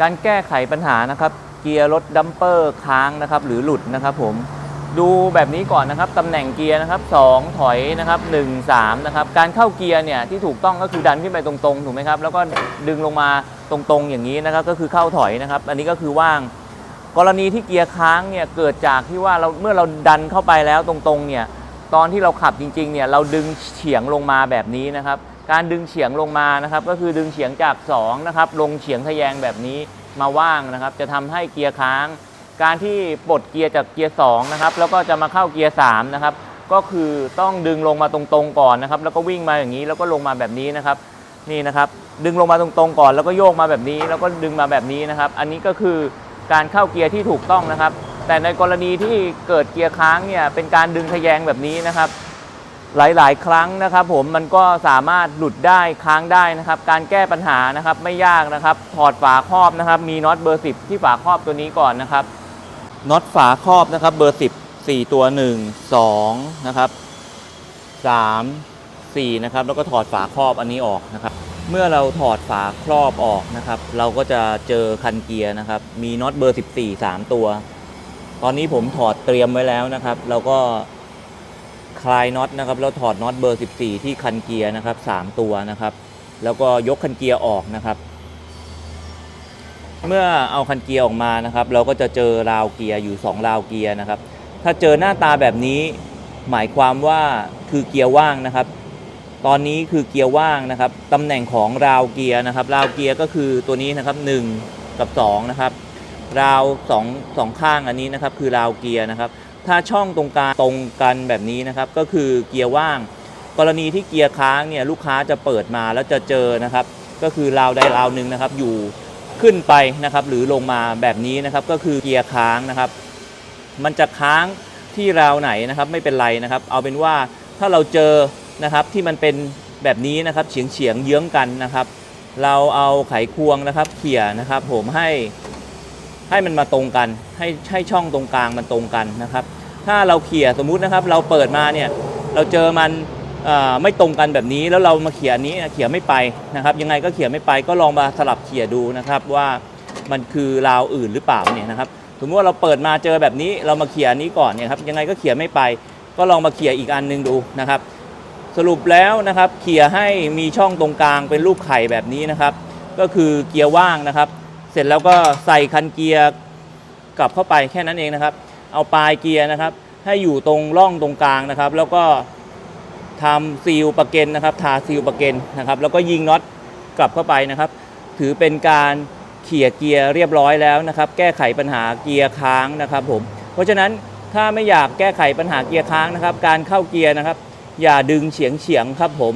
การแก้ไขปัญหานะครับ เกียร์รถดัมเปอร์ค้างนะครับ หรือหลุดนะครับผมดูแบบนี้ก่อนนะครับตำแหน่งเกียร์นะครับ2ถอยนะครับ1 3นะครับการเข้าเกียร์เนี่ยที่ถูกต้องก็คือดันขึ้นไปตรงๆถูกไหมครับแล้วก็ดึงลงมาตรงๆอย่างนี้นะครับก็คือเข้าถอยนะครับ อันนี้ก็คือว่าง กรณีที่เกียร์ค้างเนี่ยเกิดจากที่ว่าเราเมื่อเราดันเข้าไปแล้วตรงๆเนี่ยตอนที่เราขับจริงๆเนี่ยเราดึงเฉียงลงมาแบบนี้นะครับ การดึงเฉียงลงมานะครับ ก็คือดึงเฉียงจาก2นะครับลงเฉียงทะแยงแบบนี้มาว่างนะครับ จะทำให้เกียร์ค้าง การที่ปลดเกียร์จากเกียร์2นะครับแล้วก็จะมาเข้าเกียร์3นะครับก็คือต้องดึงลงมาตรงๆก่อนนะครับ แล้วก็วิ่งมาอย่างนี้แล้วก็ลงมาแบบนี้นะครับนี่นะครับดึงลงมาตรงๆก่อนแล้วก็โยกมาแบบนี้ แล้วก็ดึงมาแบบนี้นะครับ อันนี้ก็คือการเข้าเกียร์ที่ถูกต้องนะครับ แต่ในกรณีที่เกิดเกียร์ค้างเนี่ยเป็นการดึงทะแยงแบบนี้นะครับ หลาย ๆ ครั้งนะครับ ผมมันก็สามารถหลุดได้ค้างได้นะครับ การแก้ปัญหานะครับไม่ยากนะครับถอดฝาครอบนะครับ มีน็อตเบอร์ 10 ที่ฝาครอบตัวนี้ก่อนนะครับน็อตฝาครอบนะครับ เบอร์ 10 4 ตัว 1 2 นะครับ 3 4 นะครับ แล้วก็ถอดฝาครอบอันนี้ออกนะครับ เมื่อเราถอดฝาครอบออกนะครับ เราก็จะเจอคันเกียร์นะครับ มีน็อตเบอร์ 14 3 ตัว ตอนนี้ผมถอดเตรียมไว้แล้วนะครับแล้วก็ ลายน็อตนะครับแล้วถอดน็อตเบอร์ 14 ที่คันเกียร์นะครับ 3 ตัวนะครับ แล้วก็ยกคันเกียร์ออกนะครับ เมื่อเอาคันเกียร์ออกมานะครับ เราก็จะเจอราวเกียร์อยู่ 2 ราวเกียร์นะครับ ถ้าเจอหน้าตาแบบนี้ หมายความว่าคือเกียร์ว่างนะครับ ตอนนี้คือเกียร์ว่างนะครับตำแหน่งของราวเกียร์นะครับ ราวเกียร์ก็คือตัวนี้นะครับ 1 กับ 2 นะครับ ราวสองสองข้างอันนี้นะครับ คือราวเกียร์นะครับ ถ้าช่องตรงกลางตรงกันแบบนี้นะครับก็คือเกียร์ว่าง กรณีที่เกียร์ค้างเนี่ยลูกค้าจะเปิดมาแล้วจะเจอนะครับ ก็คือราวใดราวหนึ่งนะครับอยู่ขึ้นไปนะครับหรือลงมาแบบนี้นะครับก็คือเกียร์ค้างนะครับ มันจะค้างที่ราวไหนนะครับไม่เป็นไรนะครับ เอาเป็นว่าถ้าเราเจอนะครับที่มันเป็นแบบนี้นะครับเฉียงเฉียงเยื้องกันนะครับ เราเอาไขควงนะครับเขี่ยนะครับ ผมให้ให้มันมาตรงกัน ให้ให้ช่องตรงกลางมันตรงกันนะครับ ถ้าเราเขี่ยสมมุตินะครับ เราเปิดมาเนี่ยเราเจอมันไม่ตรงกันแบบนี้แล้วเรามาเขี่ยนี้เขี่ยไม่ไปนะครับ ยังไงก็เขี่ยไม่ไปก็ลองมาสลับเขี่ยดูนะครับว่ามันคือราวอื่นหรือเปล่าเนี่ยนะครับสมมติว่าเราเปิดมาเจอแบบนี้เรามาเขี่ยนี้ก่อนเนี่ยครับยังไงก็เขี่ยไม่ไป ก็ลองมาเขี่ยอีกอันหนึงดูนะครับ สรุปแล้วนะครับเขี่ยให้มีช่องตรงกลางเป็นรูปไข่แบบนี้นะครับ ก็คือเกียร์ว่างนะครับ เสร็จแล้วก็ใส่คันเกียร์กลับเข้าไปแค่นั้นเองนะครับ เอาปลายเกียร์นะครับ ให้อยู่ตรงร่องตรงกลางนะครับ แล้วก็ทำซีลประเกนนะครับ ทาซีลประเกนนะครับ แล้วก็ยิงน็อตกลับเข้าไปนะครับ ถือเป็นการเขี่ยเกียร์เรียบร้อยแล้วนะครับ แก้ไขปัญหาเกียร์ค้างนะครับผม เพราะฉะนั้นถ้าไม่อยากแก้ไขปัญหาเกียร์ค้างนะครับ การเข้าเกียร์นะครับ อย่าดึงเฉียงเฉียงครับผม